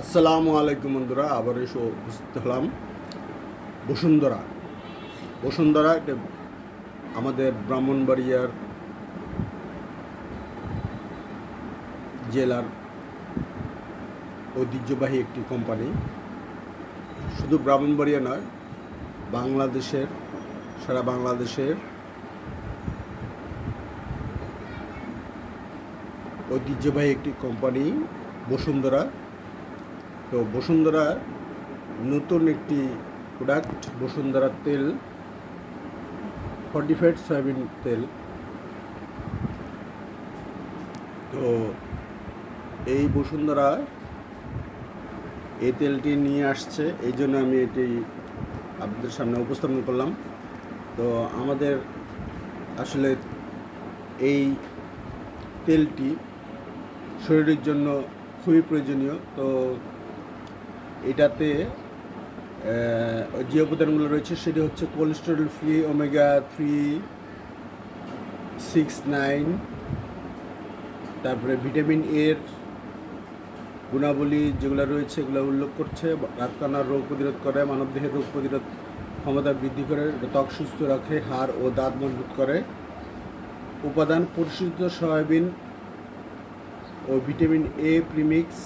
আসসালামু আলাইকুম বন্ধুরা, আবার এসে উপস্থিত হলাম। বসুন্ধরা। বসুন্ধরা এটা আমাদের ব্রাহ্মণবাড়িয়ার জেলার ঐতিহ্যবাহী একটি কোম্পানি শুধু ব্রাহ্মণবাড়িয়া নয়, বাংলাদেশের, সারা বাংলাদেশের ঐতিহ্যবাহী একটি কোম্পানি বসুন্ধরা। তো বসুন্ধরা নতুন একটি প্রোডাক্ট বসুন্ধরা তেল ফর্টিফাইড সয়াবিন তেল। তো এই বসুন্ধরা এই তেলটি নিয়ে আসছে, এই জন্য আমি এটি আপনাদের সামনে উপস্থাপন করলাম। তো আমাদের আসলে এই তেলটি শরীরের জন্য খুবই প্রয়োজনীয়। তো এটাতে যে উপাদানগুলো রয়েছে সেটি হচ্ছে cholesterol free omega three six nine তারপরে ভিটামিন এর গুণাবলী যেগুলো রয়েছে এগুলো উল্লেখ করছে রাতকানার রোগ প্রতিরোধ করে, মানবদেহের রোগ প্রতিরোধ ক্ষমতা বৃদ্ধি করে, ত্বক সুস্থ রাখে, হাড় ও দাঁত মজবুত করে। উপাদান পরিশোধিত সয়াবিন ও ভিটামিন এ প্রিমিক্স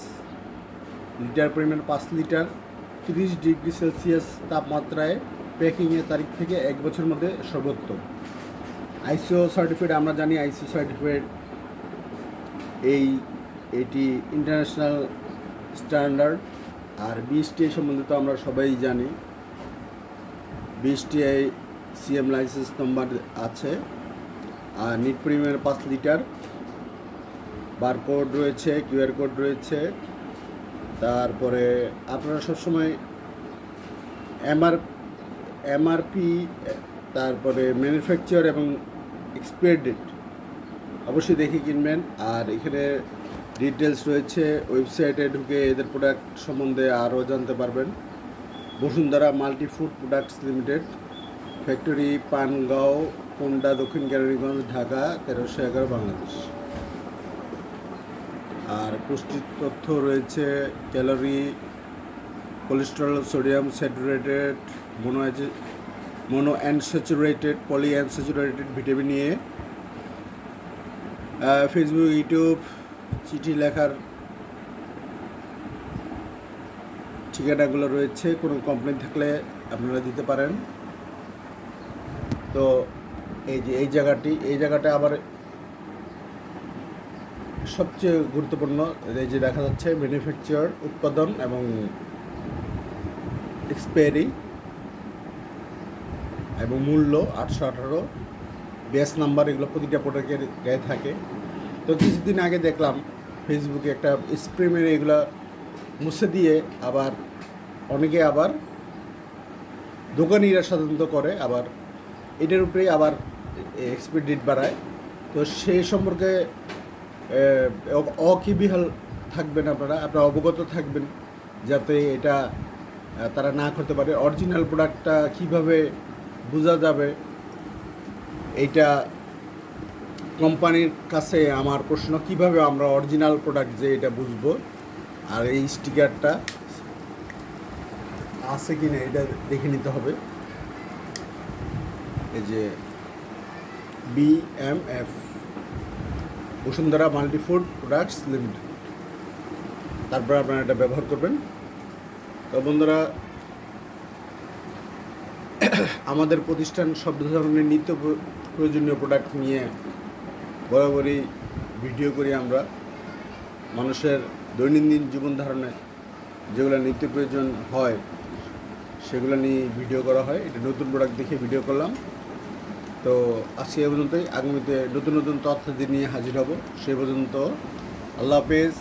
লিটার পরিমাণ পাঁচ লিটার তিরিশ ডিগ্রি সেলসিয়াস তাপমাত্রায় প্যাকিংয়ের তারিখ থেকে এক বছরের মধ্যে সর্বোত্তম। আইসিও সার্টিফিকেট, আমরা জানি আইসিও সার্টিফিকেট এই, এটি ইন্টারন্যাশনাল স্ট্যান্ডার্ড আর বিএসটিআই সম্বন্ধে তো আমরা সবাই জানি। বিএসটিআই সিএম লাইসেন্স নম্বর আছে, আর নিট পরিমাণ পাঁচ লিটার। বারকোড রয়েছে কিউআর কোড রয়েছে। তারপরে আপনারা সবসময় এমআর, এমআরপি, তারপরে ম্যানুফ্যাকচার এবং এক্সপায়ার ডেট অবশ্যই দেখে কিনবেন। আর এখানে ডিটেলস রয়েছে, ওয়েবসাইটে ঢুকে এদের প্রোডাক্ট সম্বন্ধে আরও জানতে পারবেন। Bashundhara multi food products limited, factory, Pangaon, Konda, দক্ষিণ কেরানীগঞ্জ, ঢাকা, তেরোশো এগারো, বাংলাদেশ। আর পুষ্টির তথ্য রয়েছে, calorie cholesterol sodium saturated mono mono unsaturated poly unsaturated vitamin A Facebook YouTube চিঠি লেখার ঠিকানাগুলো রয়েছে। কোনো কমপ্লেন থাকলে আপনারা দিতে পারেন। তো এই যে, এই জায়গাটি, এই জায়গাটা আবার সবচেয়ে গুরুত্বপূর্ণ, এই যে দেখা যাচ্ছে ম্যানুফ্যাকচার উৎপাদন এবং এক্সপায়ারি এবং মূল্য আটশো আঠারো বেস নাম্বার এগুলো প্রতিটা প্রোডাক্টের গায়ে থাকে। তো কিছুদিন আগে দেখলাম ফেসবুকে একটা স্প্রে মেরে এগুলো মুছে দিয়ে আবার অনেকে আবার দোকানিরা সাধারণত করে, আবার এটার উপরেই আবার এক্সপায়ার ডেট বাড়ায়। তো সেই সম্পর্কে অকিবিহাল থাকবেন আপনারা আপনারা অবগত থাকবেন যাতে এটা তারা না করতে পারে। অরিজিনাল প্রোডাক্টটা কীভাবে বোঝা যাবে, এইটা কোম্পানির কাছে আমার প্রশ্ন, কীভাবে আমরা অরিজিনাল প্রোডাক্ট যে এটা বুঝব, আর এই স্টিকারটা আছে কি না এটা দেখে নিতে হবে। এই যে BMF Bashundhara multi food products limited. তারপরে আপনারা এটা ব্যবহার করবেন। তো বন্ধুরা, আমাদের প্রতিষ্ঠান সব ধরনের নিত্য প্রয়োজনীয় প্রোডাক্ট নিয়ে বরাবরই ভিডিও করি আমরা। মানুষের দৈনন্দিন জীবন ধারণে যেগুলো নিত্য প্রয়োজন হয়, সেগুলো নিয়ে ভিডিও করা হয়। এটা নতুন প্রোডাক্ট দেখে ভিডিও করলাম। তো আজকে এ পর্যন্তই। আগামীতে নতুন নতুন তথ্য নিয়ে হাজির হব। সে পর্যন্ত আল্লাহ হাফেজ।